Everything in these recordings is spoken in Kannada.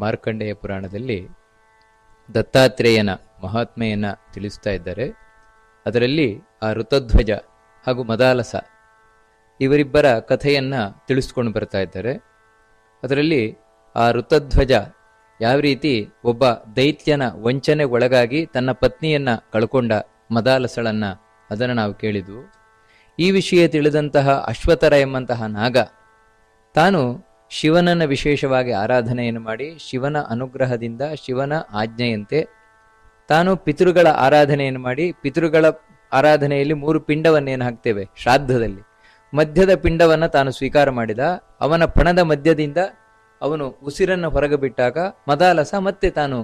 ಮಾರ್ಕಂಡೇಯ ಪುರಾಣದಲ್ಲಿ ದತ್ತಾತ್ರೇಯನ ಮಹಾತ್ಮೆಯನ್ನ ತಿಳಿಸ್ತಾ ಇದ್ದಾರೆ. ಅದರಲ್ಲಿ ಆ ಋತಧ್ವಜ ಹಾಗೂ ಮದಾಲಸ ಇವರಿಬ್ಬರ ಕಥೆಯನ್ನ ತಿಳಿಸ್ಕೊಂಡು ಬರ್ತಾ ಇದ್ದಾರೆ. ಅದರಲ್ಲಿ ಆ ಋತಧ್ವಜ ಯಾವ ರೀತಿ ಒಬ್ಬ ದೈತ್ಯನ ವಂಚನೆ ಒಳಗಾಗಿ ತನ್ನ ಪತ್ನಿಯನ್ನ ಕಳ್ಕೊಂಡ ಮದಾಲಸಳನ್ನ ಅದನ್ನು ನಾವು ಕೇಳಿದ್ವು. ಈ ವಿಷಯ ತಿಳಿದಂತಹ ಅಶ್ವತರ ಎಂಬಂತಹ ನಾಗ ತಾನು ಶಿವನನ್ನ ವಿಶೇಷವಾಗಿ ಆರಾಧನೆಯನ್ನು ಮಾಡಿ ಶಿವನ ಅನುಗ್ರಹದಿಂದ, ಶಿವನ ಆಜ್ಞೆಯಂತೆ ತಾನು ಪಿತೃಗಳ ಆರಾಧನೆಯನ್ನು ಮಾಡಿ, ಪಿತೃಗಳ ಆರಾಧನೆಯಲ್ಲಿ ಮೂರು ಪಿಂಡವನ್ನೇನು ಹಾಕ್ತೇವೆ? ಶ್ರಾದ್ದದಲ್ಲಿ. ಮಧ್ಯದ ಪಿಂಡವನ್ನು ತಾನು ಸ್ವೀಕಾರ ಮಾಡಿದ, ಅವನ ಪಣದ ಮಧ್ಯದಿಂದ ಅವನು ಉಸಿರನ್ನು ಹೊರಗೆ ಬಿಟ್ಟಾಗ ಮದಾಲಸ ಮತ್ತೆ ತಾನು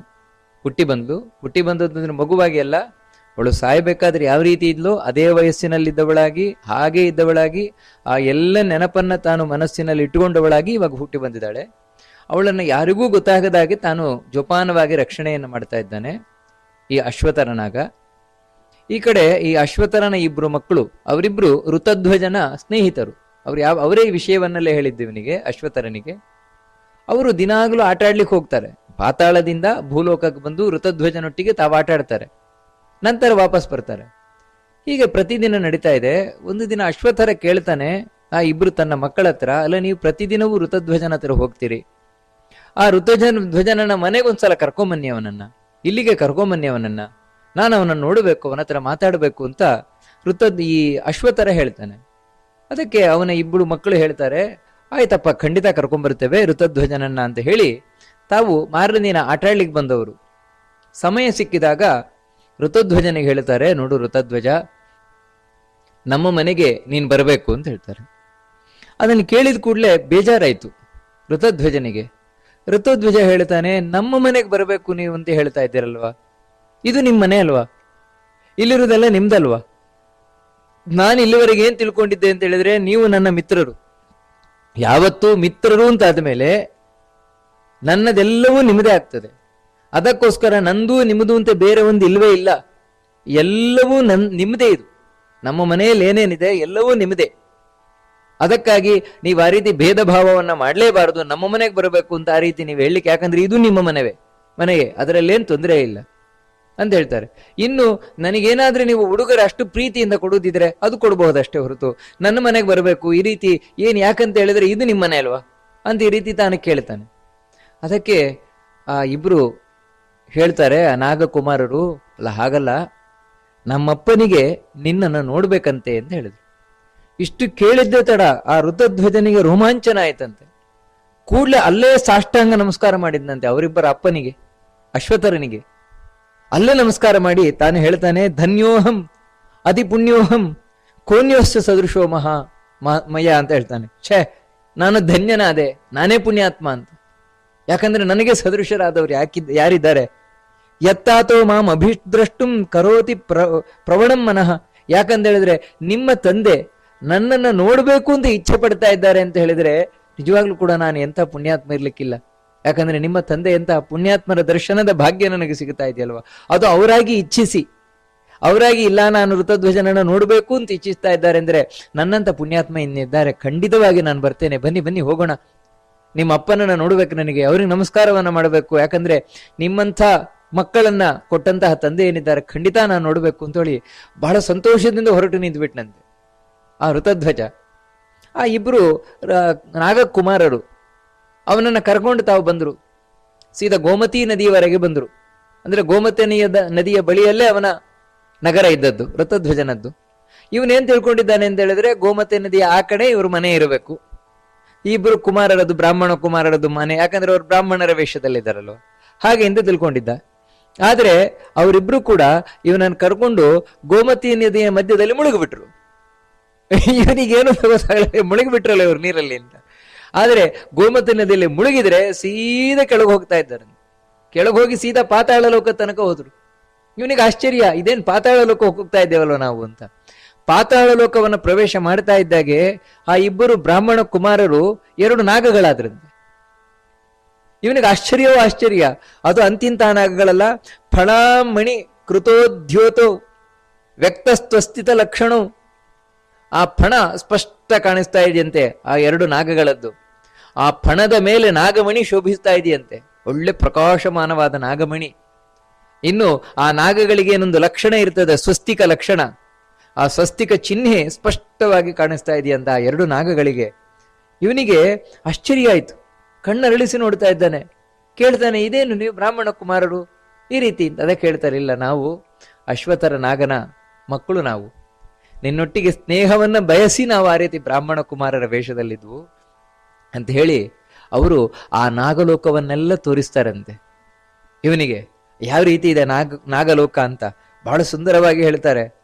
ಹುಟ್ಟಿ ಬಂದ್ಲು ಹುಟ್ಟಿ ಬಂದದ್ದು ಮಗುವಾಗಿ ಅಲ್ಲ ಅವಳು ಸಾಯಬೇಕಾದ್ರೆ ಯಾವ ರೀತಿ ಇದ್ಲೋ? ಅದೇ ವಯಸ್ಸಿನಲ್ಲಿದ್ದವಳಾಗಿ, ಹಾಗೆ ಇದ್ದವಳಾಗಿ, ಆ ಎಲ್ಲ ನೆನಪನ್ನ ತಾನು ಮನಸ್ಸಿನಲ್ಲಿ ಇಟ್ಟುಕೊಂಡವಳಾಗಿ ಇವಾಗ ಹುಟ್ಟಿ ಬಂದಿದ್ದಾಳೆ. ಅವಳನ್ನು ಯಾರಿಗೂ ಗೊತ್ತಾಗದಾಗೆ ತಾನು ಜೋಪಾನವಾಗಿ ರಕ್ಷಣೆಯನ್ನು ಮಾಡ್ತಾ ಇದ್ದಾನೆ. ಈ ಅಶ್ವತರನಾಗ ಈ ಕಡೆ ಈ ಅಶ್ವತರನ ಇಬ್ರು ಮಕ್ಕಳು, ಅವರಿಬ್ರು ಋತಧ್ವಜನ ಸ್ನೇಹಿತರು. ಅವ್ರು ಯಾವ, ಅವರೇ ಈ ವಿಷಯವನ್ನಲ್ಲೇ ಹೇಳಿದ್ದು ಇವನಿಗೆ ಅಶ್ವತರನಿಗೆ ಅವರು ದಿನಾಗಲೂ ಆಟಾಡ್ಲಿಕ್ಕೆ ಹೋಗ್ತಾರೆ. ಪಾತಾಳದಿಂದ ಭೂಲೋಕಕ್ಕೆ ಬಂದು ಋತಧ್ವಜನೊಟ್ಟಿಗೆ ತಾವು ಆಟ ಆಡ್ತಾರೆ ನಂತರ ವಾಪಸ್ ಬರ್ತಾರೆ. ಹೀಗೆ ಪ್ರತಿದಿನ ನಡೀತಾ ಇದೆ. ಒಂದು ದಿನ ಅಶ್ವಥರ ಕೇಳ್ತಾನೆ, ಆ ಇಬ್ರು ತನ್ನ ಮಕ್ಕಳ ಹತ್ರ, ಅಲ್ಲ ನೀವು ಪ್ರತಿದಿನವೂ ಋತಧ್ವಜನ ಹತ್ರ ಹೋಗ್ತೀರಿ. ಆ ಋತಧ್ವಜನ ಧ್ವಜನನ್ನ ಮನೆಗೊಂದ್ಸಲ ಕರ್ಕೊಂಬನ್ನಿ ಅವನನ್ನ. ಇಲ್ಲಿಗೆ ಕರ್ಕೊಂಬನ್ನಿ ಅವನನ್ನ. ನಾನು ಅವನನ್ನ ನೋಡಬೇಕು, ಅವನ ಹತ್ರ ಮಾತಾಡಬೇಕು ಅಂತ ಋತ ಈ ಅಶ್ವಥರ ಹೇಳ್ತಾನೆ. ಅದಕ್ಕೆ ಅವನ ಇಬ್ಬರು ಮಕ್ಕಳು ಹೇಳ್ತಾರೆ, ಆಯ್ತಪ್ಪ, ಖಂಡಿತ ಕರ್ಕೊಂಬರ್ತೇವೆ ಋತಧ್ವಜನನ್ನ ಅಂತ ಹೇಳಿ ತಾವು ಮಾರನೇ ದಿನ ಆಟಾಡ್ಲಿಕ್ಕೆ ಬಂದವರು. ಸಮಯ ಸಿಕ್ಕಿದಾಗ ಋತಧ್ವಜನಿಗೆ ಹೇಳ್ತಾರೆ, ನೋಡು ಋತಧ್ವಜ, ನಮ್ಮ ಮನೆಗೆ ನೀನು ಬರಬೇಕು ಅಂತ ಹೇಳ್ತಾರೆ. ಅದನ್ನು ಕೇಳಿದ ಕೂಡಲೇ ಬೇಜಾರಾಯಿತು ಋತಧ್ವಜನಿಗೆ. ಋತಧ್ವಜ ಹೇಳ್ತಾನೆ, ನಮ್ಮ ಮನೆಗೆ ಬರಬೇಕು ನೀವು ಅಂತ ಹೇಳ್ತಾ ಇದ್ದೀರಲ್ವಾ? ಇದು ನಿಮ್ಮ ಮನೆ ಅಲ್ವಾ? ಇಲ್ಲಿರುವುದೆಲ್ಲ ನಿಮ್ದಲ್ವಾ? ನಾನು ಇಲ್ಲಿವರೆಗೆ ಏನ್ ತಿಳ್ಕೊಂಡಿದ್ದೆ ಅಂತ ಹೇಳಿದ್ರೆ, ನೀವು ನನ್ನ ಮಿತ್ರರು. ಯಾವತ್ತೂ ಮಿತ್ರರು ಅಂತ ಆದ್ಮೇಲೆ ನನ್ನದೆಲ್ಲವೂ ನಿಮ್ಮದೇ ಆಗ್ತದೆ. ಅದಕ್ಕೋಸ್ಕರ ನಂದು ನಿಮ್ಮದು ಅಂತ ಬೇರೆ ಒಂದು ಇಲ್ವೇ ಇಲ್ಲ. ಎಲ್ಲವೂ ನನ್ ನಿಮ್ಮದೇ ಇದು. ನಮ್ಮ ಮನೆಯಲ್ಲಿ ಏನೇನಿದೆ ಎಲ್ಲವೂ ನಿಮ್ಮದೇ ಅದಕ್ಕಾಗಿ ನೀವು ಆ ರೀತಿ ಭೇದ ಭಾವವನ್ನ ಮಾಡಲೇಬಾರದು. ನಮ್ಮ ಮನೆಗೆ ಬರಬೇಕು ಅಂತ ಆ ರೀತಿ ನೀವು ಹೇಳಲಿಕ್ಕೆ ಯಾಕಂದ್ರೆ ಇದು ನಿಮ್ಮ ಮನೆವೇ. ಮನೆಗೆ, ಅದರಲ್ಲೇನು ತೊಂದರೆ ಇಲ್ಲ ಅಂತ ಹೇಳ್ತಾರೆ. ಇನ್ನು ನನಗೇನಾದ್ರೆ ನೀವು ಹುಡುಗರು ಅಷ್ಟು ಪ್ರೀತಿಯಿಂದ ಕೊಡೋದಿದ್ರೆ ಅದು ಕೊಡಬಹುದಷ್ಟೇ ಹೊರತು. ನನ್ನ ಮನೆಗೆ ಬರಬೇಕು, ಈ ರೀತಿ ಏನು ಯಾಕಂತ ಹೇಳಿದ್ರೆ ಇದು ನಿಮ್ಮ ಮನೆ ಅಲ್ವಾ? ಅಂತ ಈ ರೀತಿ ತಾನು ಕೇಳ್ತಾನೆ. ಅದಕ್ಕೆ ಆ ಇಬ್ರು ಹೇಳ್ತಾರೆ, ನಾಗಕುಮಾರರು, ಅಲ್ಲ ಹಾಗಲ್ಲ, ನಮ್ಮಪ್ಪನಿಗೆ ನಿನ್ನನ್ನು ನೋಡ್ಬೇಕಂತೆ ಅಂತ ಹೇಳಿದ್ರು. ಇಷ್ಟು ಕೇಳಿದ್ದೆ ತಡ, ಆ ಋತಧ್ವಜನಿಗೆ ರೋಮಾಂಚನ ಆಯ್ತಂತೆ. ಕೂಡಲೇ ಅಲ್ಲೇ ಸಾಷ್ಟಾಂಗ ನಮಸ್ಕಾರ ಮಾಡಿದ್ನಂತೆ ಅವರಿಬ್ಬರ ಅಪ್ಪನಿಗೆ ಅಶ್ವತರನಿಗೆ ಅಲ್ಲೇ ನಮಸ್ಕಾರ ಮಾಡಿ ತಾನು ಹೇಳ್ತಾನೆ, ಧನ್ಯೋಹಂ ಅತಿ ಪುಣ್ಯೋಹಂ ಕೋನ್ಯೋಸ್ಯ ಸದೃಶೋ ಮಹಾ ಮಯ ಅಂತ ಹೇಳ್ತಾನೆ. ಛೇ, ನಾನು ಧನ್ಯನಾದೆ, ನಾನೇ ಪುಣ್ಯಾತ್ಮ ಅಂತ. ಯಾಕಂದ್ರೆ ನನಗೆ ಸದೃಶರಾದವ್ರು ಯಾಕಿದ್ ಯಾರಿದ್ದಾರೆ? ಯತ್ತಾತೋ ಮಾಂ ಅಭಿದ್ರಷ್ಟುಂ ಕರೋತಿ ಪ್ರ, ಪ್ರವಣಂ ಮನಃ. ಯಾಕಂತ ಹೇಳಿದ್ರೆ, ನಿಮ್ಮ ತಂದೆ ನನ್ನನ್ನ ನೋಡಬೇಕು ಅಂತ ಇಚ್ಛೆ ಪಡ್ತಾ ಇದ್ದಾರೆ ಅಂತ ಹೇಳಿದ್ರೆ, ನಿಜವಾಗ್ಲೂ ಕೂಡ ನಾನು ಎಂಥ ಪುಣ್ಯಾತ್ಮ ಇರ್ಲಿಕ್ಕಿಲ್ಲ. ಯಾಕಂದ್ರೆ ನಿಮ್ಮ ತಂದೆ ಎಂತಹ ಪುಣ್ಯಾತ್ಮರ ದರ್ಶನದ ಭಾಗ್ಯ ನನಗೆ ಸಿಗ್ತಾ ಇದೆಯಲ್ವಾ? ಅದು ಅವರಾಗಿ ಇಚ್ಛಿಸಿ. ಅವರಾಗಿ ಇಲ್ಲ, ನಾನು ಋತಧ್ವಜನನ್ನ ನೋಡಬೇಕು ಅಂತ ಇಚ್ಛಿಸ್ತಾ ಇದ್ದಾರೆ ಅಂದ್ರೆ ನನ್ನಂತ ಪುಣ್ಯಾತ್ಮ ಇನ್ನಿದ್ದಾರೆ. ಖಂಡಿತವಾಗಿ ನಾನು ಬರ್ತೇನೆ. ಬನ್ನಿ ಬನ್ನಿ, ಹೋಗೋಣ. ನಿಮ್ಮ ಅಪ್ಪನನ್ನ ನೋಡ್ಬೇಕು ನನಗೆ, ಅವ್ರಿಗೆ ನಮಸ್ಕಾರವನ್ನ ಮಾಡಬೇಕು. ಯಾಕಂದ್ರೆ ನಿಮ್ಮಂಥ ಮಕ್ಕಳನ್ನ ಕೊಟ್ಟಂತಹ ತಂದೆ ಏನಿದ್ದಾರೆ, ಖಂಡಿತ ನಾನು ನೋಡಬೇಕು ಅಂತ ಹೇಳಿ ಬಹಳ ಸಂತೋಷದಿಂದ ಹೊರಟು ನಿಂತ್ಬಿಟ್ನಂತೆ. ಆ ಋತಧ್ವಜ ಆ ಇಬ್ರು ನಾಗಕುಮಾರರು, ಅವನನ್ನ ಕರ್ಕೊಂಡು ತಾವು ಬಂದರು. ಸೀದಾ ಗೋಮತಿ ನದಿಯವರೆಗೆ ಬಂದರು. ಅಂದ್ರೆ ಗೋಮತಿ ನದಿಯ ಬಳಿಯಲ್ಲೇ ಅವನ ನಗರ ಇದ್ದದ್ದು ಋತಧ್ವಜನದ್ದು ಇವನೇನ್ ತಿಳ್ಕೊಂಡಿದ್ದಾನೆ ಅಂತ ಹೇಳಿದ್ರೆ, ಗೋಮತಿ ನದಿಯ ಆ ಕಡೆ ಇವ್ರ ಮನೆ ಇರಬೇಕು. ಇಬ್ರು ಕುಮಾರರದ್ದು ಬ್ರಾಹ್ಮಣ ಕುಮಾರರದು ಮನೆ, ಯಾಕಂದ್ರೆ ಅವ್ರು ಬ್ರಾಹ್ಮಣರ ವೇಷದಲ್ಲಿದ್ದಾರಲ್ವ? ಹಾಗೆ ಎಂದು ತಿಳ್ಕೊಂಡಿದ್ದ. ಆದ್ರೆ ಅವರಿಬ್ರು ಕೂಡ ಇವನನ್ನು ಕರ್ಕೊಂಡು ಗೋಮತಿ ನದಿಯ ಮಧ್ಯದಲ್ಲಿ ಮುಳುಗಿಬಿಟ್ರು. ಇವನಿಗೇನು ಮುಳುಗಿಬಿಟ್ರಲ್ಲ ಇವ್ರು ನೀರಲ್ಲಿ ಅಂತ. ಆದ್ರೆ ಗೋಮತಿ ನದಿಯಲ್ಲಿ ಮುಳುಗಿದ್ರೆ ಸೀದಾ ಕೆಳಗೆ ಹೋಗ್ತಾ ಇದ್ದಾರೆ ಕೆಳಗೆ ಹೋಗಿ ಸೀದಾ ಪಾತಾಳ ಲೋಕ ತನಕ ಹೋದ್ರು. ಇವನಿಗೆ ಆಶ್ಚರ್ಯ, ಇದೇನ್ ಪಾತಾಳ ಲೋಕ ಹೋಗ್ತಾ ಇದ್ದೇವಲ್ವ ನಾವು ಅಂತ. ಪಾತಾಳ ಲೋಕವನ್ನು ಪ್ರವೇಶ ಮಾಡ್ತಾ ಇದ್ದಾಗೆ ಆ ಇಬ್ಬರು ಬ್ರಾಹ್ಮಣ ಕುಮಾರರು ಎರಡು ನಾಗಗಳಾದ್ರಂತೆ. ಇವನಿಗೆ ಆಶ್ಚರ್ಯವೋ ಆಶ್ಚರ್ಯ. ಅದು ಅಂತಿಂತ ನಾಗಗಳಲ್ಲ, ಫಣಾಮಣಿ ಕೃತೋದ್ಯೋತೋ ವ್ಯಕ್ತಸ್ತ್ವಸ್ಥಿತ ಲಕ್ಷಣವು ಆ ಫಣ ಸ್ಪಷ್ಟ ಕಾಣಿಸ್ತಾ ಇದೆಯಂತೆ ಆ ಎರಡು ನಾಗಗಳದ್ದು. ಆ ಫಣದ ಮೇಲೆ ನಾಗಮಣಿ ಶೋಭಿಸ್ತಾ ಇದೆಯಂತೆ. ಒಳ್ಳೆ ಪ್ರಕಾಶಮಾನವಾದ ನಾಗಮಣಿ. ಇನ್ನು ಆ ನಾಗಗಳಿಗೆ ಏನೊಂದು ಲಕ್ಷಣ ಇರ್ತದೆ, ಸ್ವಸ್ತಿಕ ಲಕ್ಷಣ. ಆ ಸ್ವಸ್ತಿಕ ಚಿಹ್ನೆ ಸ್ಪಷ್ಟವಾಗಿ ಕಾಣಿಸ್ತಾ ಇದೆಯಂತ ಆ ಎರಡು ನಾಗಗಳಿಗೆ. ಇವನಿಗೆ ಆಶ್ಚರ್ಯ ಆಯಿತು. ಕಣ್ಣರಳಿಸಿ ನೋಡ್ತಾ ಇದ್ದಾನೆ. ಕೇಳ್ತಾನೆ, ಇದೇನು ನೀವು ಬ್ರಾಹ್ಮಣ ಕುಮಾರರು? ಈ ರೀತಿ ಅದೇ ಕೇಳ್ತಾರೆ, ಇಲ್ಲ, ನಾವು ಅಶ್ವಥರ ನಾಗನ ಮಕ್ಕಳು ನಾವು. ನಿನ್ನೊಟ್ಟಿಗೆ ಸ್ನೇಹವನ್ನ ಬಯಸಿ ನಾವು ಆ ರೀತಿ ಬ್ರಾಹ್ಮಣ ಕುಮಾರರ ವೇಷದಲ್ಲಿದ್ವು. ಅಂತ ಹೇಳಿ ಅವರು ಆ ನಾಗಲೋಕವನ್ನೆಲ್ಲ ತೋರಿಸ್ತಾರಂತೆ. ಇವನಿಗೆ, ಯಾವ ರೀತಿ ಇದೆ ನಾಗ, ನಾಗಲೋಕ? ಅಂತ ಬಹಳ ಸುಂದರವಾಗಿ ಹೇಳ್ತಾರೆ.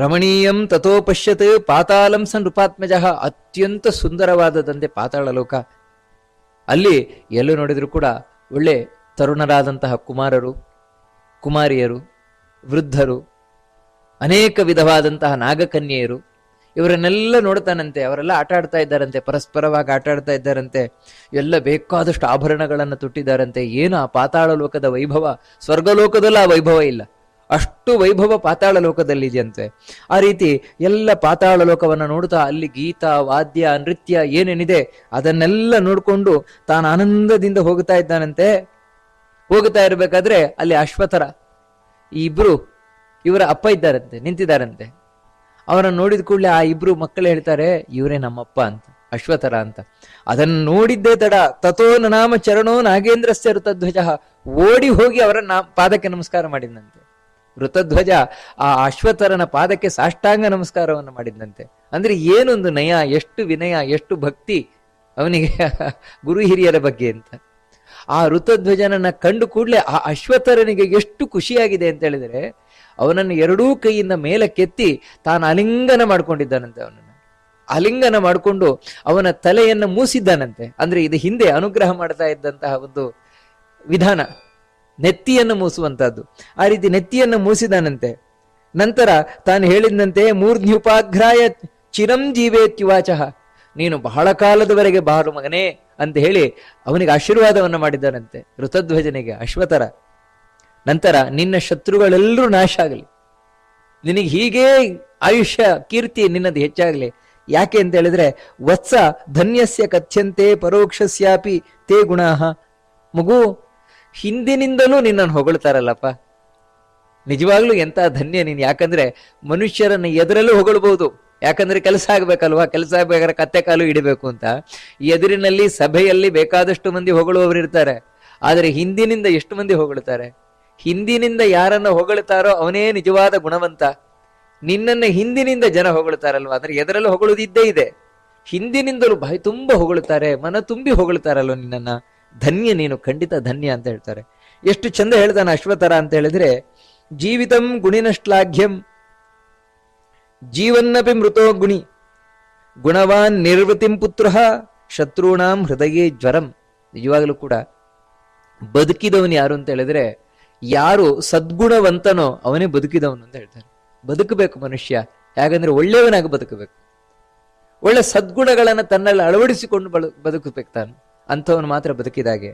ರಮಣೀಯಂ ತಥೋ ಪಶ್ಯತ್ ಪಾತಾಳಂ ಸ ರೂಪಾತ್ಮಜ. ಅತ್ಯಂತ ಸುಂದರವಾದದಂತೆ ಪಾತಾಳ ಲೋಕ. ಅಲ್ಲಿ ಎಲ್ಲೂ ನೋಡಿದ್ರು ಕೂಡ ಒಳ್ಳೆ ತರುಣರಾದಂತಹ ಕುಮಾರರು, ಕುಮಾರಿಯರು, ವೃದ್ಧರು, ಅನೇಕ ವಿಧವಾದಂತಹ ನಾಗಕನ್ಯೆಯರು, ಇವರನ್ನೆಲ್ಲ ನೋಡ್ತಾನಂತೆ. ಅವರೆಲ್ಲ ಆಟ ಆಡ್ತಾ ಇದ್ದಾರಂತೆ, ಪರಸ್ಪರವಾಗಿ ಆಟ ಆಡ್ತಾ ಇದ್ದಾರಂತೆ. ಎಲ್ಲ ಬೇಕಾದಷ್ಟು ಆಭರಣಗಳನ್ನು ತೊಟ್ಟಿದ್ದಾರಂತೆ. ಏನು ಆ ಪಾತಾಳ ಲೋಕದ ವೈಭವ? ಸ್ವರ್ಗಲೋಕದಲ್ಲ ಆ ವೈಭವ ಇಲ್ಲ. ಅಷ್ಟು ವೈಭವ ಪಾತಾಳ ಲೋಕದಲ್ಲಿ ಇದೆಯಂತೆ ಆ ರೀತಿ ಎಲ್ಲ ಪಾತಾಳ ಲೋಕವನ್ನು ನೋಡ್ತಾ ಅಲ್ಲಿ ಗೀತ, ವಾದ್ಯ, ನೃತ್ಯ ಏನೇನಿದೆ ಅದನ್ನೆಲ್ಲ ನೋಡಿಕೊಂಡು ತಾನು ಆನಂದದಿಂದ ಹೋಗ್ತಾ ಇದ್ದಾನಂತೆ. ಹೋಗ್ತಾ ಇರಬೇಕಾದ್ರೆ ಅಲ್ಲಿ ಅಶ್ವಥರ, ಈ ಇಬ್ರು ಇವರ ಅಪ್ಪ ಇದ್ದಾರಂತೆ, ನಿಂತಿದ್ದಾರಂತೆ. ಅವರನ್ನು ನೋಡಿದ ಕೂಡಲೇ ಆ ಇಬ್ರು ಮಕ್ಕಳು ಹೇಳ್ತಾರೆ, ಇವರೇ ನಮ್ಮಪ್ಪ ಅಂತ, ಅಶ್ವಥರ ಅಂತ. ಅದನ್ನು ನೋಡಿದ್ದೇ ತಡ, ತಥೋ ನಾಮ ಚರಣೋ ನಾಗೇಂದ್ರಸ್ಯ ಋತಧ್ವಜ. ಓಡಿ ಹೋಗಿ ಅವರ ನಾ ಪಾದಕ್ಕೆ ನಮಸ್ಕಾರ ಮಾಡಿದಂತೆ ಋತಧ್ವಜ ಆ ಅಶ್ವಥರನ ಪಾದಕ್ಕೆ ಸಾಷ್ಟಾಂಗ ನಮಸ್ಕಾರವನ್ನು ಮಾಡಿದ್ನಂತೆ ಅಂದ್ರೆ ಏನೊಂದು ನಯ, ಎಷ್ಟು ವಿನಯ, ಎಷ್ಟು ಭಕ್ತಿ ಅವನಿಗೆ ಗುರು ಹಿರಿಯರ ಬಗ್ಗೆ ಅಂತ. ಆ ಋತಧ್ವಜನನ್ನ ಕಂಡು ಕೂಡಲೇ ಆ ಅಶ್ವಥರನಿಗೆ ಎಷ್ಟು ಖುಷಿಯಾಗಿದೆ ಅಂತ ಹೇಳಿದ್ರೆ, ಅವನನ್ನು ಎರಡೂ ಕೈಯಿಂದ ಮೇಲಕ್ಕೆತ್ತಿ ತಾನು ಅಲಿಂಗನ ಮಾಡ್ಕೊಂಡಿದ್ದಾನಂತೆ ಅವನನ್ನು. ಅಲಿಂಗನ ಮಾಡಿಕೊಂಡು ಅವನ ತಲೆಯನ್ನು ಮೂಸಿದ್ದಾನಂತೆ. ಅಂದ್ರೆ ಇದು ಹಿಂದೆ ಅನುಗ್ರಹ ಮಾಡ್ತಾ ಇದ್ದಂತಹ ಒಂದು ವಿಧಾನ. ನೆತ್ತಿಯನ್ನು ಮೂಸುವಂತಹದ್ದು. ಆ ರೀತಿ ನೆತ್ತಿಯನ್ನು ಮೂಸಿದಾನಂತೆ. ನಂತರ ತಾನು ಹೇಳಿದಂತೆ, ಮೂರ್ಧ್ಯುಪಾಘ್ರಾಯ ಚಿರಂ ಜೀವೇತ್ಯುವಾಚಃ ನೀನು ಬಹಳ ಕಾಲದವರೆಗೆ ಬಾರು ಮಗನೇ ಅಂತ ಹೇಳಿ ಅವನಿಗೆ ಆಶೀರ್ವಾದವನ್ನು ಮಾಡಿದ್ದಾನಂತೆ ಋತಧ್ವಜನಿಗೆ ಅಶ್ವತರ ನಂತರ ನಿನ್ನ ಶತ್ರುಗಳೆಲ್ಲರೂ ನಾಶ ಆಗಲಿ. ನಿನಗೆ ಹೀಗೆ ಆಯುಷ್ಯ, ಕೀರ್ತಿ ನಿನ್ನದು ಹೆಚ್ಚಾಗಲಿ. ಯಾಕೆ ಅಂತ ಹೇಳಿದ್ರೆ, ವತ್ಸ ಧನ್ಯಸ್ಯ ಕಥ್ಯಂತೆ ಪರೋಕ್ಷಸ್ಯಾಪಿ ತೇ ಗುಣಾಹ ಮಗು ಹಿಂದಿನಿಂದಲೂ ನಿನ್ನನ್ನು ಹೊಗಳ್ತಾರಲ್ಲಪ್ಪ. ನಿಜವಾಗ್ಲೂ ಎಂತ ಧನ್ಯ ನೀನು. ಯಾಕಂದ್ರೆ ಮನುಷ್ಯರನ್ನ ಎದುರಲ್ಲೂ ಹೊಗಳಬಹುದು ಯಾಕಂದ್ರೆ ಕೆಲಸ ಆಗ್ಬೇಕಲ್ವಾ? ಕೆಲಸ ಆಗ್ಬೇಕಾದ್ರೆ ಕತ್ತೆ ಕಾಲು ಇಡಬೇಕು ಅಂತ. ಎದುರಿನಲ್ಲಿ ಸಭೆಯಲ್ಲಿ ಬೇಕಾದಷ್ಟು ಮಂದಿ ಹೊಗಳುವವರು ಇರ್ತಾರೆ. ಆದರೆ ಹಿಂದಿನಿಂದ ಎಷ್ಟು ಮಂದಿ ಹೊಗಳ್ತಾರೆ? ಹಿಂದಿನಿಂದ ಯಾರನ್ನ ಹೊಗಳ್ತಾರೋ ಅವನೇ ನಿಜವಾದ ಗುಣವಂತ. ನಿನ್ನನ್ನ ಹಿಂದಿನಿಂದ ಜನ ಹೊಗಳ್ತಾರಲ್ವಾ? ಅಂದ್ರೆ ಎದರಲ್ಲೂ ಹೊಗಳುದಿದ್ದೇ ಇದೆ. ಹಿಂದಿನಿಂದಲೂ ಬಾಯಿ ತುಂಬಾ ಹೊಗಳ್ತಾರೆ. ಮನ ತುಂಬಿ ಹೊಗಳ್ತಾರಲ್ವ ನಿನ್ನನ್ನ? ಧನ್ಯ ನೀನು, ಖಂಡಿತ ಧನ್ಯ ಅಂತ ಹೇಳ್ತಾರೆ. ಎಷ್ಟು ಚಂದ ಹೇಳ್ತಾನೆ ಅಶ್ವತರ ಅಂತ ಹೇಳಿದ್ರೆ, ಜೀವಿತಂ ಗುಣಿನಷ್ಟ್ಲಾಘ್ಯಂ, ಜೀವನ್ನಪಿ ಮೃತೋ ಗುಣಿ, ಗುಣವಾನ್ ನಿರ್ವೃತಿಂ ಪುತ್ರ ಶತ್ರುಣಾಂ ಹೃದಯೇ ಜ್ವರಂ. ನಿಜವಾಗಲೂ ಕೂಡ ಬದುಕಿದವನು ಯಾರು ಅಂತ ಹೇಳಿದ್ರೆ, ಯಾರು ಸದ್ಗುಣವಂತನೋ ಅವನೇ ಬದುಕಿದವನು ಅಂತ ಹೇಳ್ತಾರೆ. ಬದುಕಬೇಕು ಮನುಷ್ಯ, ಯಾಕಂದ್ರೆ ಒಳ್ಳೆಯವನಾಗಿ ಬದುಕಬೇಕು. ಒಳ್ಳೆ ಸದ್ಗುಣಗಳನ್ನ ತನ್ನಲ್ಲಿ ಅಳವಡಿಸಿಕೊಂಡು ಬದುಕಬೇಕು ತಾನು. ಅಂಥವನು ಮಾತ್ರ ಬದುಕಿದಾಗೆ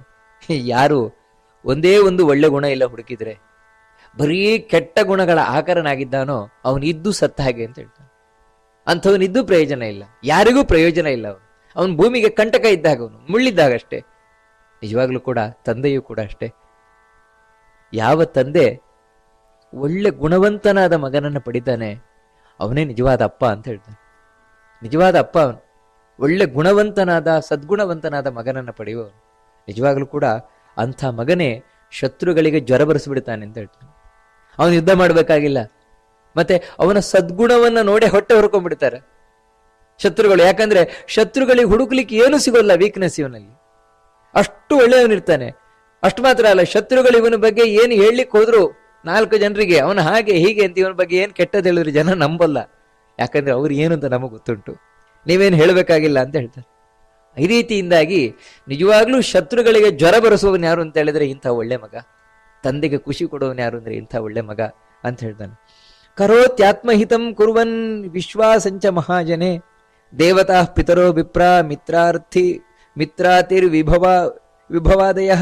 ಯಾರು ಒಂದೇ ಒಂದು ಒಳ್ಳೆ ಗುಣ ಇಲ್ಲ ಹುಡುಕಿದ್ರೆ, ಬರೀ ಕೆಟ್ಟ ಗುಣಗಳ ಆಕರನಾಗಿದ್ದಾನೋ ಅವನಿದ್ದು ಸತ್ತ ಹಾಗೆ ಅಂತ ಹೇಳ್ತಾನೆ. ಅಂಥವನಿದ್ದು ಪ್ರಯೋಜನ ಇಲ್ಲ, ಯಾರಿಗೂ ಪ್ರಯೋಜನ ಇಲ್ಲ ಅವನು. ಅವನು ಭೂಮಿಗೆ ಕಂಟಕ ಇದ್ದಾಗ ಅವನು ಮುಳ್ಳಿದ್ದಾಗಷ್ಟೇ ನಿಜವಾಗ್ಲೂ ಕೂಡ ತಂದೆಯೂ ಕೂಡ ಅಷ್ಟೇ. ಯಾವ ತಂದೆ ಒಳ್ಳೆ ಗುಣವಂತನಾದ ಮಗನನ್ನು ಪಡಿತಾನೆ, ಅವನೇ ನಿಜವಾದ ಅಪ್ಪ ಅಂತ ಹೇಳ್ತಾನೆ. ನಿಜವಾದ ಅಪ್ಪ ಅವನು. ಒಳ್ಳೆ ಗುಣವಂತನಾದ, ಸದ್ಗುಣವಂತನಾದ ಮಗನನ್ನು ಪಡೆಯುವ ನಿಜವಾಗ್ಲೂ ಕೂಡ ಅಂಥ ಮಗನೇ ಶತ್ರುಗಳಿಗೆ ಜ್ವರ ಬರೆಸಿಬಿಡ್ತಾನೆ ಅಂತ ಹೇಳ್ತಾನೆ. ಅವನು ಯುದ್ಧ ಮಾಡಬೇಕಾಗಿಲ್ಲ. ಮತ್ತೆ ಅವನ ಸದ್ಗುಣವನ್ನ ನೋಡೇ ಹೊಟ್ಟೆ ಹೊರ್ಕೊಂಡ್ಬಿಡ್ತಾರೆ. ಶತ್ರುಗಳು, ಯಾಕಂದ್ರೆ ಶತ್ರುಗಳಿಗೆ ಹುಡುಕ್ಲಿಕ್ಕೆ ಏನು ಸಿಗೋಲ್ಲ ವೀಕ್ನೆಸ್ ಇವನಲ್ಲಿ. ಅಷ್ಟು ಒಳ್ಳೆಯವನಿರ್ತಾನೆ. ಅಷ್ಟು ಮಾತ್ರ ಅಲ್ಲ, ಶತ್ರುಗಳು ಇವನ ಬಗ್ಗೆ ಏನು ಹೇಳಲಿಕ್ಕೆ ಹೋದ್ರು ನಾಲ್ಕು ಜನರಿಗೆ, ಅವನ ಹಾಗೆ ಹೀಗೆ ಅಂತ ಇವನ ಬಗ್ಗೆ ಏನು ಕೆಟ್ಟದ್ದು ಹೇಳಿದ್ರು ಜನ ನಂಬಲ್ಲ. ಯಾಕಂದ್ರೆ ಅವ್ರು ಏನು ಅಂತ ನಮಗೆ ಗೊತ್ತುಂಟು. ನೀವೇನು ಹೇಳಬೇಕಾಗಿಲ್ಲ ಅಂತ ಹೇಳ್ತಾರೆ. ಈ ರೀತಿಯಿಂದಾಗಿ ನಿಜವಾಗ್ಲೂ ಶತ್ರುಗಳಿಗೆ ಜ್ವರ ಬರೆಸುವವನು ಯಾರು ಅಂತ ಹೇಳಿದ್ರೆ ಇಂಥ ಒಳ್ಳೆ ಮಗ. ತಂದೆಗೆ ಖುಷಿ ಕೊಡುವವನು ಯಾರು ಅಂದ್ರೆ ಇಂಥ ಒಳ್ಳೆ ಮಗ ಅಂತ ಹೇಳ್ತಾನೆ. ಕರೋತ್ಯಾತ್ಮಹಿತಂ ಕುರುವನ್ ವಿಶ್ವಾಸಂಚ ಮಹಾಜನೆ. ದೇವತಾ ಪಿತರೋ ವಿಪ್ರ ಮಿತ್ರಾರ್ಥಿ. ಮಿತ್ರಾತಿರ್ ವಿಭವ ವಿಭವಾದಯ.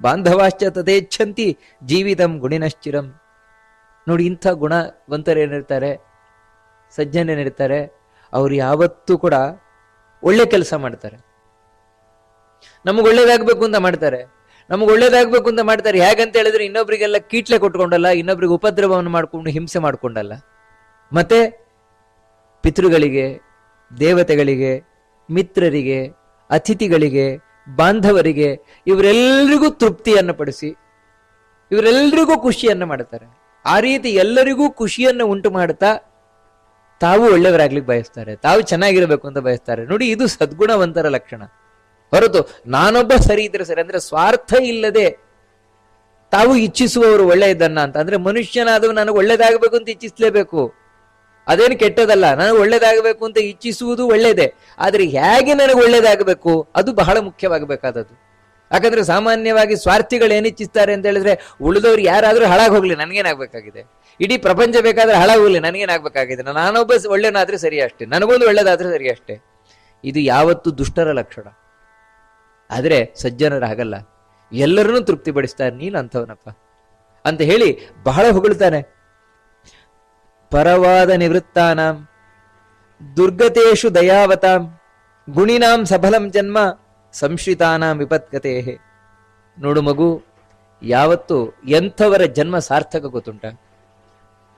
ಬಾಂಧವಾಶ್ಚ ತಥೇಚ್ಛಂತಿ. ಜೀವಿತಂ ಗುಣಿನಶ್ಚಿರಂ. ನೋಡಿ ಇಂಥ ಗುಣವಂತರೇನಿರ್ತಾರೆ ಸಜ್ಜನೇನಿರ್ತಾರೆ ಅವ್ರು ಯಾವತ್ತೂ ಕೂಡ ಒಳ್ಳೆ ಕೆಲಸ ಮಾಡ್ತಾರೆ. ನಮಗೆ ಒಳ್ಳೇದಾಗಬೇಕು ಅಂತ ಮಾಡ್ತಾರೆ. ನಮಗೆ ಒಳ್ಳೇದಾಗಬೇಕು ಅಂತ ಮಾಡ್ತಾರೆ. ಹೇಗಂತ ಹೇಳಿದ್ರೆ ಇನ್ನೊಬ್ರಿಗೆಲ್ಲ ಕೀಟ್ಲೆ ಕೊಟ್ಕೊಂಡಲ್ಲ, ಇನ್ನೊಬ್ರಿಗೆ ಉಪದ್ರವವನ್ನು ಮಾಡ್ಕೊಂಡು ಹಿಂಸೆ ಮಾಡ್ಕೊಂಡಲ್ಲ. ಮತ್ತೆ ಪಿತೃಗಳಿಗೆ, ದೇವತೆಗಳಿಗೆ, ಮಿತ್ರರಿಗೆ, ಅತಿಥಿಗಳಿಗೆ, ಬಾಂಧವರಿಗೆ ಇವರೆಲ್ಲರಿಗೂ ತೃಪ್ತಿಯನ್ನು ಪಡಿಸಿ ಇವರೆಲ್ಲರಿಗೂ ಖುಷಿಯನ್ನು ಮಾಡ್ತಾರೆ. ಆ ರೀತಿ ಎಲ್ಲರಿಗೂ ಖುಷಿಯನ್ನು ಉಂಟು ಮಾಡ್ತಾ ತಾವು ಒಳ್ಳೆಯವರಾಗ್ಲಿಕ್ಕೆ ಬಯಸ್ತಾರೆ, ತಾವು ಚೆನ್ನಾಗಿರಬೇಕು ಅಂತ ಬಯಸ್ತಾರೆ. ನೋಡಿ, ಇದು ಸದ್ಗುಣವಂತರ ಲಕ್ಷಣ. ಹೊರತು ನಾನೊಬ್ಬ ಸರಿ ಇದ್ರೆ ಸರಿ, ಅಂದ್ರೆ ಸ್ವಾರ್ಥ ಇಲ್ಲದೆ ತಾವು ಇಚ್ಛಿಸುವವರು ಒಳ್ಳೆಯದನ್ನ ಅಂತ. ಅಂದ್ರೆ ಮನುಷ್ಯನಾದವ ನನಗೆ ಒಳ್ಳೇದಾಗಬೇಕು ಅಂತ ಇಚ್ಛಿಸ್ಲೇಬೇಕು. ಅದೇನು ಕೆಟ್ಟದಲ್ಲ, ನನಗೆ ಒಳ್ಳೇದಾಗಬೇಕು ಅಂತ ಇಚ್ಛಿಸುವುದು ಒಳ್ಳೇದೇ ಆದ್ರೆ ಹೇಗೆ ನನಗೆ ಒಳ್ಳೇದಾಗಬೇಕು, ಅದು ಬಹಳ ಮುಖ್ಯವಾಗಬೇಕಾದದ್ದು. ಯಾಕಂದ್ರೆ ಸಾಮಾನ್ಯವಾಗಿ ಸ್ವಾರ್ಥಿಗಳು ಏನಿಚ್ಛಿಸ್ತಾರೆ ಅಂತ ಹೇಳಿದ್ರೆ ಉಳಿದವ್ರು ಯಾರಾದ್ರೂ ಹಾಳಾಗಿ ಹೋಗ್ಲಿ, ನನಗೇನಾಗಬೇಕಾಗಿದೆ? ಇಡೀ ಪ್ರಪಂಚ ಬೇಕಾದ್ರೆ ಹಾಳಾಗಿ ಹೋಗ್ಲಿ ನನಗೇನಾಗಬೇಕಾಗಿದೆ ನಾನೊಬ್ಬ ಒಳ್ಳೆಯನಾದ್ರೆ ಸರಿ ಅಷ್ಟೇ. ನನಗೊಂದು ಒಳ್ಳೇದಾದ್ರೆ ಸರಿ ಅಷ್ಟೇ. ಇದು ಯಾವತ್ತು ದುಷ್ಟರ ಲಕ್ಷಣ. ಆದರೆ ಸಜ್ಜನರ ಹಾಗಲ್ಲ. ಎಲ್ಲರನ್ನೂ ತೃಪ್ತಿಪಡಿಸ್ತಾರೆ ನೀನು ಅಂಥವನಪ್ಪ. ಅಂತ ಹೇಳಿ ಬಹಳ ಹೊಗಳ್ತಾನೆ. ಪರವಾದ ನಿವೃತ್ತಾನಾಂ, ದುರ್ಗತೇಶು ದಯಾವತಾಂ, ಗುಣಿನಾಂ ಸಫಲಂ ಜನ್ಮ, ಸಂಶ್ರಿತಾನಾಂ ವಿಪತ್ಕತೆ ನೋಡು ಮಗು, ಯಾವತ್ತು ಎಂಥವರ ಜನ್ಮ ಸಾರ್ಥಕ ಗೊತ್ತುಂಟ?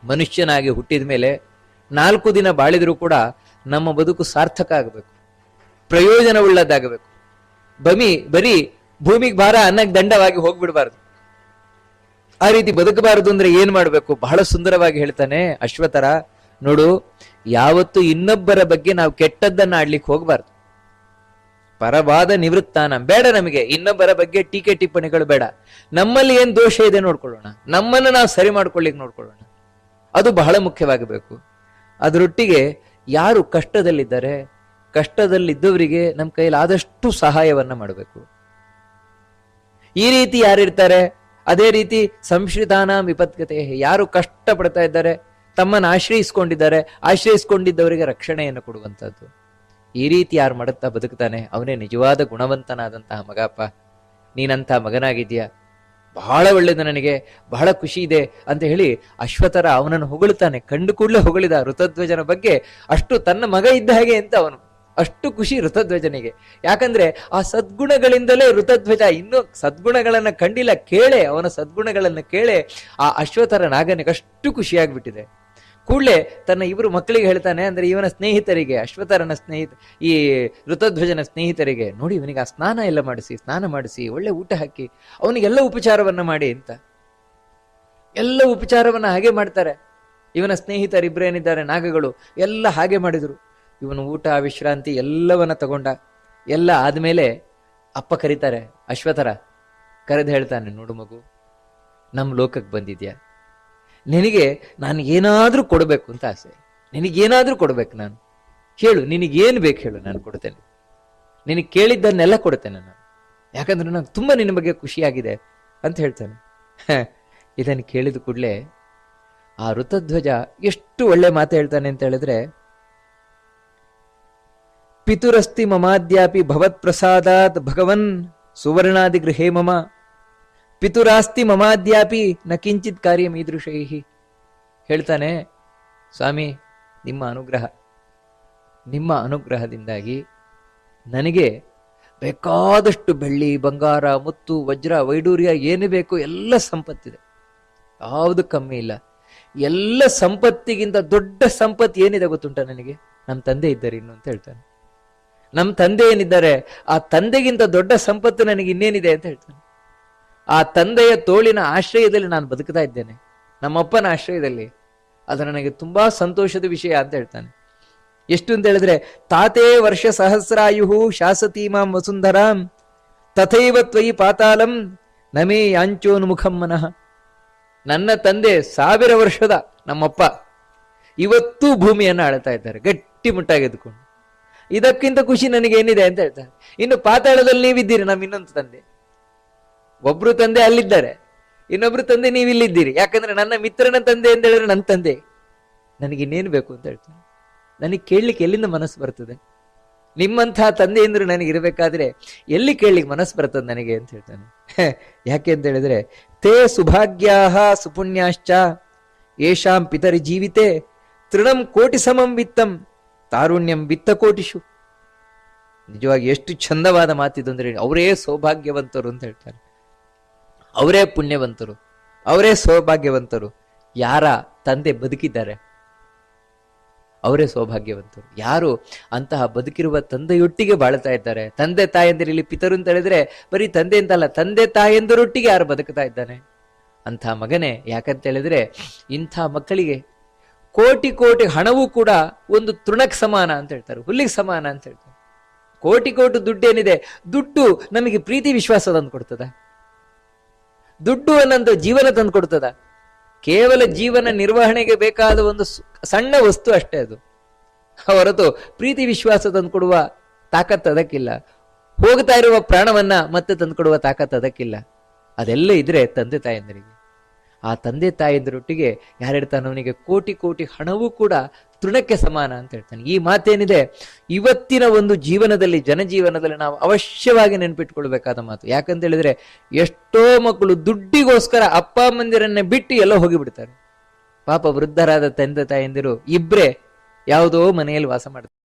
ಮನುಷ್ಯನಾಗಿ ಹುಟ್ಟಿದ ಮೇಲೆ ನಾಲ್ಕು ದಿನ ಬಾಳಿದರೂ ಕೂಡ ನಮ್ಮ ಬದುಕು ಸಾರ್ಥಕ ಆಗಬೇಕು. ಪ್ರಯೋಜನವುಳ್ಳದ್ದಾಗಬೇಕು. ಬಮಿ ಬರೀ ಭೂಮಿಗೆ ಭಾರ ಅನ್ನಕ್ಕೆ ದಂಡವಾಗಿ ಹೋಗ್ಬಿಡಬಾರ್ದು. ಆ ರೀತಿ ಬದುಕಬಾರದು ಅಂದ್ರೆ ಏನ್ ಮಾಡಬೇಕು? ಬಹಳ ಸುಂದರವಾಗಿ ಹೇಳ್ತಾನೆ ಅಶ್ವತರ ನೋಡು, ಯಾವತ್ತು ಇನ್ನೊಬ್ಬರ ಬಗ್ಗೆ ನಾವು ಕೆಟ್ಟದ್ದನ್ನ ಆಡ್ಲಿಕ್ಕೆ ಹೋಗ್ಬಾರ್ದು. ಪರವಾದ ನಿವೃತ್ತಾನ, ಬೇಡ ನಮಗೆ, ಇನ್ನೊಬ್ಬರ ಬಗ್ಗೆ ಟೀಕೆ ಟಿಪ್ಪಣಿಗಳು ಬೇಡ. ನಮ್ಮಲ್ಲಿ ಏನ್ ದೋಷ ಇದೆ ನೋಡ್ಕೊಳ್ಳೋಣ. ನಮ್ಮನ್ನು ನಾವು ಸರಿ ಮಾಡ್ಕೊಳ್ಳಿಕ್ ನೋಡ್ಕೊಳ್ಳೋಣ. ಅದು ಬಹಳ ಮುಖ್ಯವಾಗಬೇಕು. ಅದರೊಟ್ಟಿಗೆ ಯಾರು ಕಷ್ಟದಲ್ಲಿದ್ದಾರೆ, ಕಷ್ಟದಲ್ಲಿದ್ದವರಿಗೆ ನಮ್ಮ ಕೈಯಲ್ಲಿ ಆದಷ್ಟು ಸಹಾಯವನ್ನ ಮಾಡಬೇಕು. ಈ ರೀತಿ ಯಾರಿರ್ತಾರೆ ಅದೇ ರೀತಿ ಸಂಶ್ರಿತಾನ ವಿಪತ್ಕತೆ ಯಾರು ಕಷ್ಟ ಪಡ್ತಾ ಇದ್ದಾರೆ, ತಮ್ಮನ್ನು ಆಶ್ರಯಿಸ್ಕೊಂಡಿದ್ದಾರೆ, ಆಶ್ರಯಿಸ್ಕೊಂಡಿದ್ದವರಿಗೆ ರಕ್ಷಣೆಯನ್ನು ಕೊಡುವಂಥದ್ದು. ಈ ರೀತಿ ಯಾರು ಮಾಡುತ್ತಾ ಬದುಕ್ತಾನೆ, ಅವನೇ ನಿಜವಾದ ಗುಣವಂತನಾದಂತಹ ಮಗಪ್ಪ. ನೀನಂತ ಮಗನಾಗಿದ್ಯಾ ಬಹಳ ಒಳ್ಳೇದು ನನಗೆ, ಬಹಳ ಖುಷಿ ಇದೆ ಅಂತ ಹೇಳಿ ಅಶ್ವಥರ ಅವನನ್ನು ಹೊಗಳುತ್ತಾನೆ. ಕಂಡು ಕೂಡಲೇ ಹೊಗಳಿದ ಋತಧ್ವಜನ ಬಗ್ಗೆ ಅಷ್ಟು ತನ್ನ ಮಗ ಇದ್ದ ಹಾಗೆ ಅಂತ ಅವನು? ಅಷ್ಟು ಖುಷಿ ಋತಧ್ವಜನಿಗೆ. ಯಾಕಂದ್ರೆ ಆ ಸದ್ಗುಣಗಳಿಂದಲೇ ಋತಧ್ವಜ ಇನ್ನೂ ಸದ್ಗುಣಗಳನ್ನ ಕಂಡಿಲ್ಲ, ಕೇಳೆ, ಅವನ ಸದ್ಗುಣಗಳನ್ನ ಕೇಳೆ ಆ ಅಶ್ವಥರ ನಾಗನಿಗೆ ಅಷ್ಟು ಖುಷಿಯಾಗ್ಬಿಟ್ಟಿದೆ. ಕೂಡಲೇ ತನ್ನ ಇಬ್ಬರು ಮಕ್ಕಳಿಗೆ ಹೇಳ್ತಾನೆ ಅಂದ್ರೆ ಇವನ ಸ್ನೇಹಿತರಿಗೆ ಅಶ್ವತರನ ಸ್ನೇಹಿತ, ಈ ಋತಧ್ವಜನ ಸ್ನೇಹಿತರಿಗೆ, ನೋಡಿ ಇವನಿಗೆ ಆ ಸ್ನಾನ ಎಲ್ಲ ಮಾಡಿಸಿ, ಸ್ನಾನ ಮಾಡಿಸಿ, ಒಳ್ಳೆ ಊಟ ಹಾಕಿ, ಅವನಿಗೆಲ್ಲ ಉಪಚಾರವನ್ನ ಮಾಡಿ ಅಂತ. ಎಲ್ಲ ಉಪಚಾರವನ್ನ ಹಾಗೆ ಮಾಡ್ತಾರೆ. ಇವನ ಸ್ನೇಹಿತರಿಬ್ರೇನಿದ್ದಾರೆ ನಾಗಗಳು, ಎಲ್ಲ ಹಾಗೆ ಮಾಡಿದ್ರು. ಇವನು ಊಟ, ವಿಶ್ರಾಂತಿ ಎಲ್ಲವನ್ನ ತಗೊಂಡ. ಎಲ್ಲ ಆದ್ಮೇಲೆ ಅಪ್ಪ ಕರೀತಾರೆ, ಅಶ್ವಥರ, ಕರೆದು ಹೇಳ್ತಾನೆ, ನೋಡು ಮಗು ನಮ್ಮ ಲೋಕಕ್ಕೆ ಬಂದಿದ್ಯಾ? ನಿನಗೆ ನಾನು ಏನಾದರೂ ಕೊಡಬೇಕು ಅಂತ ಆಸೆ. ನಿನಗೇನಾದರೂ ಕೊಡಬೇಕು ನಾನು. ಹೇಳು, ನಿನಗೇನು ಬೇಕು ಹೇಳು, ನಾನು ಕೊಡ್ತೇನೆ. ನಿನಗೆ ಕೇಳಿದ್ದನ್ನೆಲ್ಲ ಕೊಡ್ತೇನೆ ನಾನು. ಯಾಕಂದ್ರೆ ನಂಗೆ ತುಂಬಾ ನಿನ್ನ ಬಗ್ಗೆ ಖುಷಿಯಾಗಿದೆ ಅಂತ ಹೇಳ್ತಾನೆ. ಇದನ್ನು ಕೇಳಿದ ಕೂಡಲೇ ಆ ಋತಧ್ವಜ ಎಷ್ಟು ಒಳ್ಳೆ ಮಾತು ಹೇಳ್ತಾನೆ ಅಂತ ಹೇಳಿದ್ರೆ, ಪಿತುರಸ್ತಿ ಮಮಾದ್ಯಾಪಿ ಭವತ್ ಪ್ರಸಾದಾತ್ ಭಗವನ್ ಸುವರ್ಣಾದಿ ಗೃಹೇ ಮಮ. ಪಿತುರಾಸ್ತಿ ಮಮಾದ್ಯಾಪಿ ನ ಕಿಂಚಿತ್ ಕಾರ್ಯ ಮೀದೃಶೈಹಿ. ಹೇಳ್ತಾನೆ, ಸ್ವಾಮಿ, ನಿಮ್ಮ ಅನುಗ್ರಹ. ನಿಮ್ಮ ಅನುಗ್ರಹದಿಂದಾಗಿ ನನಗೆ ಬೇಕಾದಷ್ಟು ಬೆಳ್ಳಿ, ಬಂಗಾರ, ಮುತ್ತು, ವಜ್ರ, ವೈಡೂರ್ಯ ಏನು ಬೇಕು ಎಲ್ಲ ಸಂಪತ್ತಿದೆ. ಯಾವುದು ಕಮ್ಮಿ ಇಲ್ಲ. ಎಲ್ಲ ಸಂಪತ್ತಿಗಿಂತ ದೊಡ್ಡ ಸಂಪತ್ತು ಏನಿದೆ ಗೊತ್ತುಂಟ ನನಗೆ? ನಮ್ಮ ತಂದೆ ಇದ್ದಾರೆ ಇನ್ನು ಅಂತ ಹೇಳ್ತಾನೆ. ನಮ್ಮ ತಂದೆ ಏನಿದ್ದಾರೆ, ಆ ತಂದೆಗಿಂತ ದೊಡ್ಡ ಸಂಪತ್ತು ನನಗೆ ಇನ್ನೇನಿದೆ ಅಂತ ಹೇಳ್ತಾನೆ. ಆ ತಂದೆಯ ತೋಳಿನ ಆಶ್ರಯದಲ್ಲಿ ನಾನು ಬದುಕ್ತಾ ಇದ್ದೇನೆ. ನಮ್ಮಪ್ಪನ ಆಶ್ರಯದಲ್ಲಿ. ಅದು ನನಗೆ ತುಂಬಾ ಸಂತೋಷದ ವಿಷಯ ಅಂತ ಹೇಳ್ತಾನೆ. ಎಷ್ಟು ಅಂತ ಹೇಳಿದ್ರೆ, ತಾತೇ ವರ್ಷ ಸಹಸ್ರಾಯು ಶಾಸತೀಮಾಂ ವಸುಂಧರಾಂ, ತಥೈವ ತ್ವಯಿ ಪಾತಾಲಂ ನಮೇ ಯಾಂಚೋನ್ಮುಖಂ ಮನಃ. ನನ್ನ ತಂದೆ ಸಾವಿರ ವರ್ಷದ ನಮ್ಮಪ್ಪ. ಇವತ್ತೂ ಭೂಮಿಯನ್ನು ಆಳ್ತಾ ಇದ್ದಾರೆ, ಗಟ್ಟಿ ಮುಟ್ಟಾಗಿ ಎದ್ಕೊಂಡು ಇದಕ್ಕಿಂತ ಖುಷಿ ನನಗೆ ಏನಿದೆ ಅಂತ ಹೇಳ್ತಾರೆ. ಇನ್ನು ಪಾತಾಳದಲ್ಲಿ ನೀವಿದ್ದೀರಿ ನಮ್ಮ ಇನ್ನೊಂದು ತಂದೆ. ಒಬ್ರು ತಂದೆ ಅಲ್ಲಿದ್ದಾರೆ. ಇನ್ನೊಬ್ರು ತಂದೆ ನೀವು ಇಲ್ಲಿದ್ದೀರಿ ಯಾಕಂದ್ರೆ ನನ್ನ ಮಿತ್ರನ ತಂದೆ ಅಂತ ಹೇಳಿದ್ರೆ ನನ್ನ ತಂದೆ. ನನಗೆ ಇನ್ನೇನು ಬೇಕು ಅಂತ ಹೇಳ್ತಾನೆ. ನನಗೆ ಕೇಳಲಿಕ್ಕೆ ಎಲ್ಲಿಂದ ಮನಸ್ಸು ಬರ್ತದೆ? ನಿಮ್ಮಂತಹ ತಂದೆ ಅಂದ್ರೆ ನನಗೆ ಇರಬೇಕಾದ್ರೆ ಎಲ್ಲಿ ಕೇಳಲಿಕ್ಕೆ ಮನಸ್ಸು ಬರ್ತದೆ ನನಗೆ ಅಂತ ಹೇಳ್ತಾನೆ. ಯಾಕೆ ಅಂತ ಹೇಳಿದ್ರೆ, ತೇ ಸುಭಾಗ್ಯಾಹ ಸುಪುಣ್ಯಾಶ್ಚ ಯೇಷಾಂ ಪಿತರಿ ಜೀವಿತೆ, ತೃಣಂ ಕೋಟಿ ಸಮಂ ವಿತ್ತಂ, ತಾರುಣ್ಯಂ ವಿತ್ತ ಕೋಟಿಶು ನಿಜವಾಗಿ ಎಷ್ಟು ಚಂದವಾದ ಮಾತಿದು ಅಂದ್ರೆ ಅವರೇ ಸೌಭಾಗ್ಯವಂತರು ಅಂತ ಹೇಳ್ತಾರೆ. ಅವರೇ ಪುಣ್ಯವಂತರು, ಅವರೇ ಸೌಭಾಗ್ಯವಂತರು. ಯಾರ ತಂದೆ ಬದುಕಿದ್ದಾರೆ, ಅವರೇ ಸೌಭಾಗ್ಯವಂತರು. ಯಾರು ಅಂತಹ ಬದುಕಿರುವ ತಂದೆಯೊಟ್ಟಿಗೆ ಬಾಳ್ತಾ ಇದ್ದಾರೆ? ತಂದೆ ತಾಯಂದಿರು ಇಲ್ಲಿ ಪಿತರು ಅಂತ ಹೇಳಿದ್ರೆ ಬರೀ ತಂದೆ ಅಂತಲ್ಲ ತಂದೆ ತಾಯಂದಿರೊಟ್ಟಿಗೆ ಯಾರು ಬದುಕ್ತಾ ಇದ್ದಾನೆ? ಅಂಥ ಮಗನೇ ಯಾಕಂತ ಹೇಳಿದ್ರೆ ಇಂಥ ಮಕ್ಕಳಿಗೆ ಕೋಟಿ ಕೋಟಿ ಹಣವೂ ಕೂಡ ಒಂದು ತೃಣಕ್ ಸಮಾನ ಅಂತ ಹೇಳ್ತಾರೆ, ಹುಲ್ಲಿಗೆ ಸಮಾನ ಅಂತ ಹೇಳ್ತಾರೆ. ಕೋಟಿ ಕೋಟಿ ದುಡ್ಡೇನಿದೆ, ದುಡ್ಡು ನಮಗೆ ಪ್ರೀತಿ ವಿಶ್ವಾಸ ತಂದು ಕೊಡ್ತದ. ದುಡ್ಡು ಅನ್ನೋದು ಜೀವನ ತಂದು ಕೊಡ್ತದ. ಕೇವಲ ಜೀವನ ನಿರ್ವಹಣೆಗೆ ಬೇಕಾದ ಒಂದು ಸಣ್ಣ ವಸ್ತು ಅಷ್ಟೇ ಅದು. ಹೊರತು ಪ್ರೀತಿ ವಿಶ್ವಾಸ ತಂದುಕೊಡುವ ತಾಕತ್ತು ಅದಕ್ಕಿಲ್ಲ. ಹೋಗ್ತಾ ಇರುವ ಪ್ರಾಣವನ್ನ ಮತ್ತೆ ತಂದುಕೊಡುವ ತಾಕತ್ತು ಅದಕ್ಕಿಲ್ಲ. ಅದೆಲ್ಲ ಇದ್ರೆ ತಂದೆ ತಾಯಂದಿರಿಗೆ. ಆ ತಂದೆ ತಾಯಂದಿರೊಟ್ಟಿಗೆ ಯಾರಿರ್ತಾನೆ ಅವನಿಗೆ, ಕೋಟಿ ಕೋಟಿ ಹಣವೂ ಕೂಡ ತೃಣಕ್ಕೆ ಸಮಾನ ಅಂತ ಹೇಳ್ತಾನೆ. ಈ ಮಾತೇನಿದೆ, ಇವತ್ತಿನ ಒಂದು ಜೀವನದಲ್ಲಿ, ಜನಜೀವನದಲ್ಲಿ ನಾವು ಅವಶ್ಯವಾಗಿ ನೆನ್ಪಿಟ್ಕೊಳ್ಬೇಕಾದ ಮಾತು. ಯಾಕಂತ ಹೇಳಿದ್ರೆ, ಎಷ್ಟೋ ಮಕ್ಕಳು ದುಡ್ಡಿಗೋಸ್ಕರ ಅಪ್ಪ ಅಮ್ಮಂದಿರನ್ನೇ ಬಿಟ್ಟು ಎಲ್ಲೋ ಹೋಗಿಬಿಡ್ತಾರೆ. ಪಾಪ ವೃದ್ಧರಾದ ತಂದೆ ತಾಯಂದಿರು ಇಬ್ರೇ ಯಾವುದೋ ಮನೆಯಲ್ಲಿ ವಾಸ ಮಾಡ್ತಾರೆ.